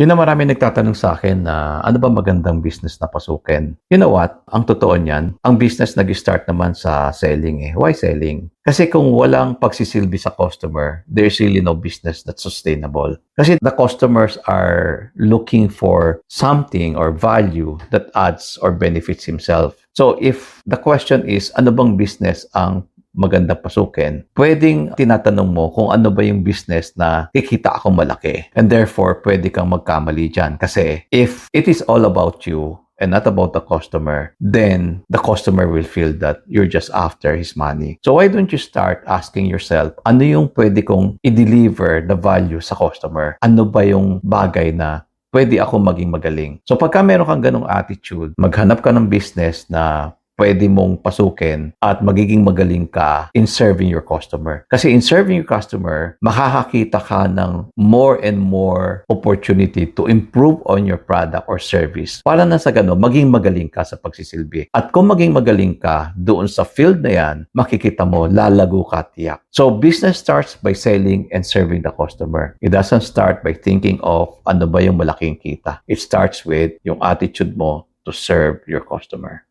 Yun na marami nagtatanong sa akin na ano ba magandang business na pasukin? You know what? Ang totoo niyan, ang business nag-start naman sa selling eh. Why selling? Kasi kung walang pagsisilbi sa customer, there's really no business that's sustainable. Kasi the customers are looking for something or value that adds or benefits himself. So if the question is, ano bang business ang maganda pasukin, pwedeng tinatanong mo kung ano ba yung business na kikita ako malaki. And therefore, pwede kang magkamali dyan. Kasi if it is all about you, and not about the customer, then the customer will feel that you're just after his money. So why don't you start asking yourself, ano yung pwede kong i-deliver the value sa customer? Ano ba yung bagay na pwede ako maging magaling? So pagka meron kang ganong attitude, maghanap ka ng business na pwede mong pasukin at magiging magaling ka in serving your customer. Kasi in serving your customer, makakakita ka ng more and more opportunity to improve on your product or service. Para na sa gano'n, maging magaling ka sa pagsisilbi. At kung maging magaling ka doon sa field na yan, makikita mo, lalago ka tiyak. So, business starts by selling and serving the customer. It doesn't start by thinking of ano ba yung malaking kita. It starts with yung attitude mo to serve your customer.